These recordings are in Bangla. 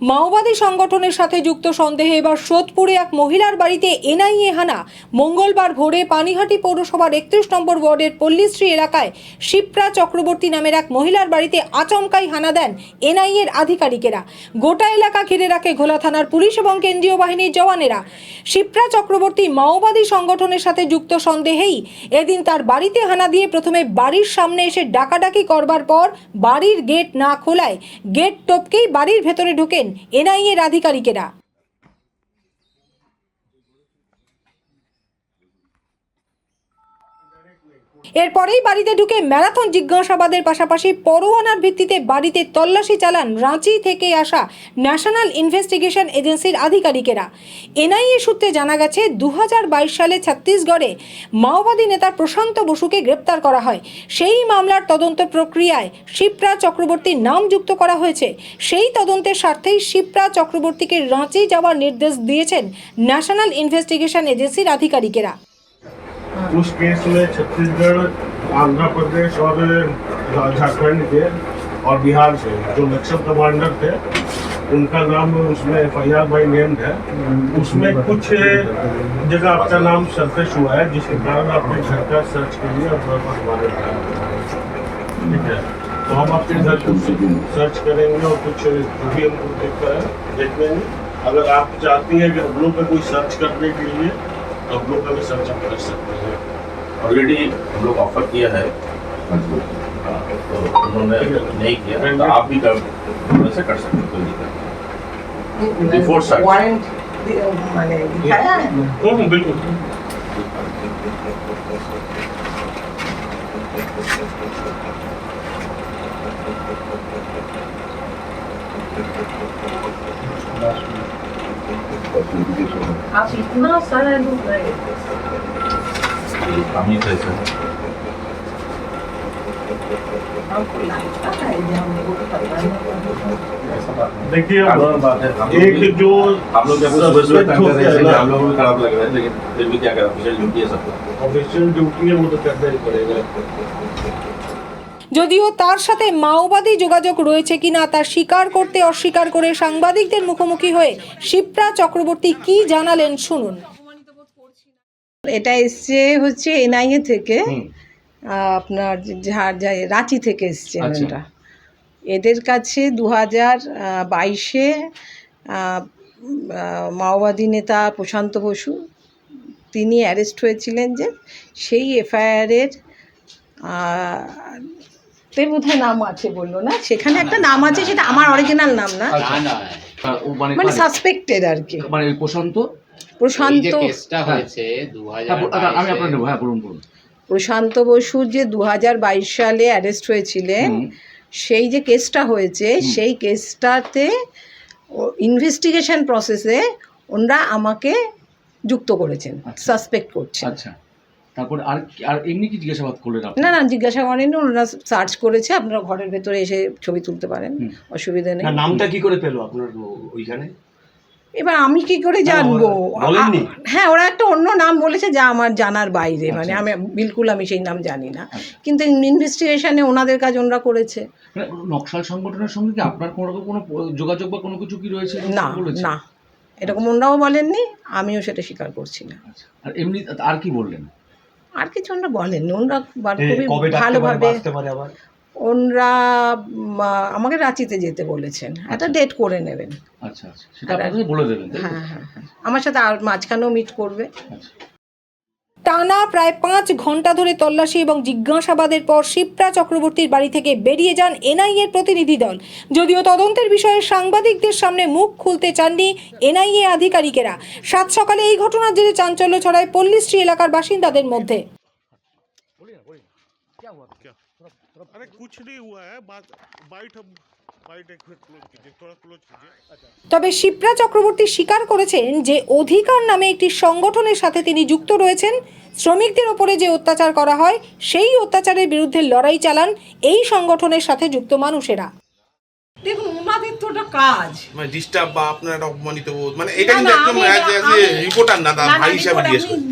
মাওবাদী সংগঠনের সাথে যুক্ত সন্দেহে এবার সোদপুরে এক মহিলার বাড়িতে এনআইএ হানা। মঙ্গলবার ভোরে পানিহাটি পৌরসভার একত্রিশ নম্বর ওয়ার্ডের পল্লীশ্রী এলাকায় শিপ্রা চক্রবর্তী নামের এক মহিলার বাড়িতে আচমকাই হানা দেন এনআইএর আধিকারিকেরা। গোটা এলাকা ঘিরে রাখে ঘোলা থানার পুলিশ এবং কেন্দ্রীয় বাহিনীর জওয়ানেরা। শিপ্রা চক্রবর্তী মাওবাদী সংগঠনের সাথে যুক্ত সন্দেহেই এদিন তার বাড়িতে হানা দিয়ে প্রথমে বাড়ির সামনে এসে ডাকাডাকি করবার পর বাড়ির গেট না খোলায় গেট টপকেই বাড়ির ভেতরে ঢোকেন এনআইএর আধিকারিকেরা। এরপরেই বাড়িতে ঢুকে ম্যারাথন জিজ্ঞাসাবাদের পাশাপাশি পরোয়ানার ভিত্তিতে বাড়িতে তল্লাশি চালান রাঁচি থেকে আসা ন্যাশনাল ইনভেস্টিগেশন এজেন্সির আধিকারিকেরা। এনআইএ সূত্রে জানা গেছে দু হাজার বাইশ সালে ছত্তিশগড়ে মাওবাদী নেতা প্রশান্ত বসুকে গ্রেপ্তার করা হয়। সেই মামলার তদন্ত প্রক্রিয়ায় শিপ্রা চক্রবর্তীর নাম যুক্ত করা হয়েছে। সেই তদন্তের স্বার্থেই শিপ্রা চক্রবর্তীকে রাঁচি যাওয়ার নির্দেশ দিয়েছেন ন্যাশনাল ইনভেস্টিগেশন এজেন্সির আধিকারিকেরা। उस केस में छत्तीसगढ़, आंध्र प्रदेश और झारखंड के और बिहार से जो नक्सल कमांडर थे, उनका नाम उसमें F I R by named है। उसमें कुछ जगह आपका नाम सरफेस हुआ है, जिसके कारण आपने घर का सर्च के लिए ठीक है? तो हम आपके घर को सर्च करेंगे और कुछ जो भी हमको देखता है देख लेंगे अगर आप चाहती हैं कि हम लोग कोई सर्च करने के लिए हम लोग का भी सर्च कर सकते हैं। ऑलरेडी हम लोग ऑफ़र किया है। हाँ, तो उन्होंने नहीं किया तो आप भी कर वैसे कर सकते हैं कोई दिक्कत नहीं। Before search. वारंट মানে दिखाया है? हम्म, हम्म, बिल्कुल। आप इतना सारा लूट रहे हम ही कैसे देखिए एक जो आप लोग हम लोगों को खराब लग रहा है लेकिन फिर भी क्या करें ऑफिशियल ड्यूटी है सबको ऑफिशियल ड्यूटी है वो तो करना ही पड़ेगा যদিও তার সাথে মাওবাদী যোগাযোগ রয়েছে কিনা তা স্বীকার করতে অস্বীকার করে সাংবাদিকদের মুখোমুখি হয়ে শিপ্রা চক্রবর্তী কি জানালেন শুনুন। এটা এসছে হচ্ছে এনআইএ থেকে। আপনার রাঁচি থেকে এসছে আচ্ছা। এটা এদের কাছে দু হাজার বাইশে মাওবাদী নেতা প্রশান্ত বসু তিনি অ্যারেস্ট হয়েছিলেন যে সেই এফআইআরের তে বোধহয় নাম আছে বলল না? সেখানে একটা নাম আছে সেটা আমার অরিজিনাল নাম না? মানে মানে সাসপেক্টেড আর কি। মানে প্রশান্ত? প্রশান্ত হয়েছে হ্যাঁ, বল- আচ্ছা, আমি আপনার নেব হ্যাঁ বলুন বলুন। প্রশান্ত বসু যে দু হাজার বাইশ সালে অ্যারেস্ট হয়েছিলেন সেই যে কেসটা হয়েছে সেই কেসটাতে ইনভেস্টিগেশন প্রসেসে ওনারা আমাকে যুক্ত করেছেন আচ্ছা। সাসপেক্ট করছেন। আচ্ছা। তারপর আর আর এমনি কি জিজ্ঞাসাবাদ করলেন আপনি? না না জিজ্ঞাসা করেনি ওনারা সার্চ করেছে আপনারা ঘরের ভেতরে এসে ছবি তুলতে পারেন অসুবিধা নেই। নামটা কি করে পেল আপনার ওইখানে? এবার আমি কি করে জানব? হ্যাঁ ওরা একটা অন্য নাম বলেছে যা আমার জানার বাইরে মানে আচ্ছা। আমি বিলকুল আমি সেই নাম জানি না। আচ্ছা। কিন্তু ইনভেস্টিগেশনে ওনাদের কাজ ওনারা করেছে। মানে নকশাল সংগঠনের সঙ্গে কি আপনার কোনো রকম কোনো যোগাযোগ বা কোনো কিছু কি রয়েছে না? না। এরকম ওনারাও বলেননি আমিও সেটা স্বীকার করছি না। আচ্ছা। আর এমনি আর কি বললেন? আর কিছু ওনারা বলেননি। ওনারা খুবই ভালোভাবে ওনারা আমাকে রাঁচিতে যেতে বলেছেন। একটা ডেট করে নেবেন। আচ্ছা আচ্ছা। সেটা বলে দেবেন হ্যাঁ হ্যাঁ হ্যাঁ। আমার সাথে আর মাঝখানেও মিট করবে। আচ্ছা। টানা প্রায় পাঁচ ঘন্টা ধরে তল্লাশি এবং জিজ্ঞাসাবাদের পর শিপ্রা চক্রবর্তীর বাড়ি থেকে বেরিয়ে যান এনআইএর প্রতিনিধি দল যদিও তদন্তের বিষয়ে সাংবাদিকদের সামনে মুখ খুলতে চাননি এনআইএ আধিকারিকেরা সাত সকালে এই ঘটনার জেরে চাঞ্চল্য ছড়ায় পল্লীশ্রী এলাকার বাসিন্দাদের মধ্যে अरे कुछ नहीं हुआ है बात बाइट তবে শিপ্রা চক্রবর্তী স্বীকার করেছেন যে অধিকার নামে একটি সংগঠনের সাথে তিনি যুক্ত রয়েছেন। শ্রমিকদের ওপরে যে অত্যাচার করা হয় সেই অত্যাচারের বিরুদ্ধে লড়াই চালান এই সংগঠনের সাথে যুক্ত মানুষেরা। দেখুন ওনাদের তো ওটা কাজ। মানে ডিস্টার্ব বা আপনারা অপমানিত বোধ মানে এটা কিন্তু একদম রিপোর্টার না ভাই হিসাবে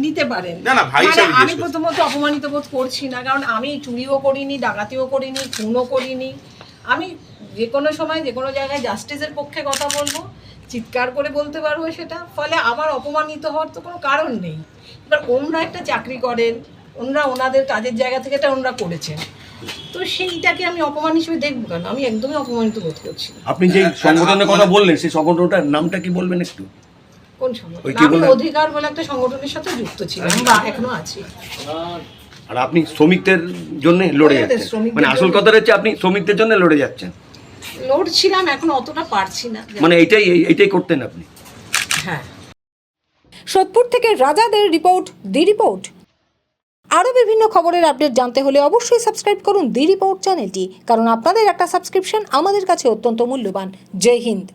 নিতে পারেন। না না ভাই হিসাবে আমি প্রথমত অপমানিত বোধ করছি না কারণ আমি চুরিও করিনি ডাকাতিও করিনি খুনও করিনি। আমি যে কোনো সময় যে কোনো জায়গায় জাস্টিসের পক্ষে কথা বলব চিৎকার করে বলতে পারব সেটা ফলে আমার অপমানিত হওয়ার তো কোনো কারণ নেই। এবার ওনরা একটা চাকরি করেন ওনরা ওনাদের কাজের জায়গা থেকে এটা ওনরা করেছেন। তো সেইটাকে আমি অপমান হিসেবে দেখব কেন? আমি একদমই অপমানিত বোধ করছি আপনি যে সংগঠনের কথা বললেন সেই সংগঠনটার নামটা কি বলবেন একটু? কোন সংগঠন? অধিকার বলে একটা সংগঠনের সাথে যুক্ত ছিলাম বা এখনও আছি। আর আপনি শ্রমিকদের জন্য লড়ে যাচ্ছেন। মানে আসল কথা হচ্ছে আপনি শ্রমিকদের জন্য লড়ে যাচ্ছেন। লড়ছিলাম এখন অতটা পারছি না। মানে এইটাই এটাই এইটাই করতেন আপনি? হ্যাঁ। সোদপুর থেকে রাজাদের রিপোর্ট দি রিপোর্ট আরও বিভিন্ন খবরের আপডেট জানতে হলে অবশ্যই সাবস্ক্রাইব করুন দি রিপোর্ট চ্যানেলটি কারণ আপনাদের একটা সাবস্ক্রিপশন আমাদের কাছে অত্যন্ত মূল্যবান। জয় হিন্দ।